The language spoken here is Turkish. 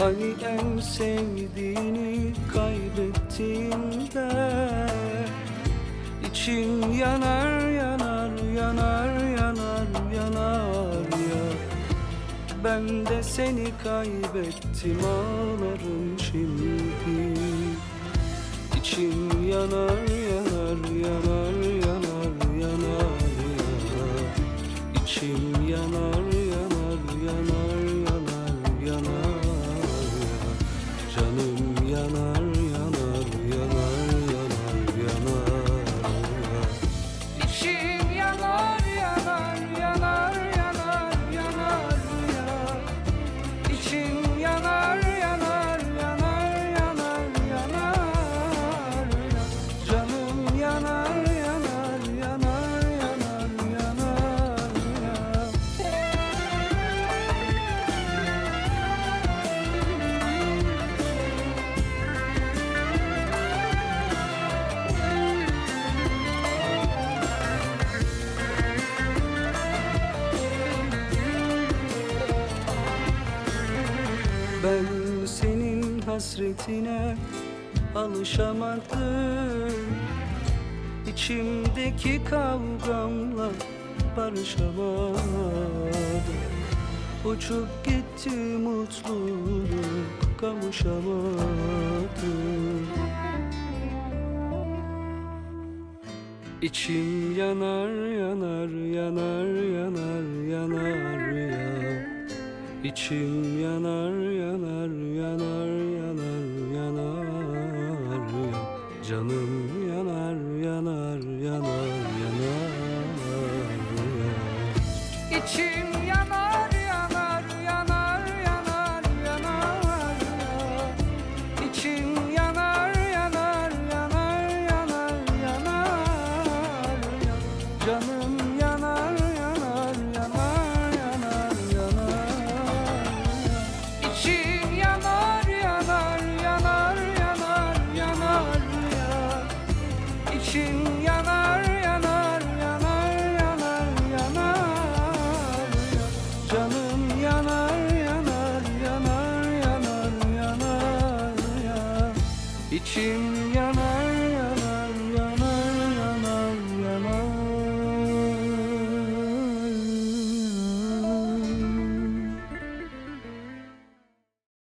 Hani en sevdiğini kaybettiğinde İçin yanar yanar yanar yanar yanar ya. Ben de seni kaybettim ağlarım şimdi. Yanar yanar hasretine alışamadım. İçimdeki kavgamla barışamadım. Uçup gitti mutluluk kavuşamadım. İçim yanar yanar yanar yanar yanar ya İçim yanar yanar yanar yanar yanar yanar ya İçim yanar yanar yanar yanar yanar ya İçim yanar yanar yanar yanar yanar ya Canım yanar yanar yanar yanar yanar ya İçim yanar yanar yanar yanar yanar ya İçim yanar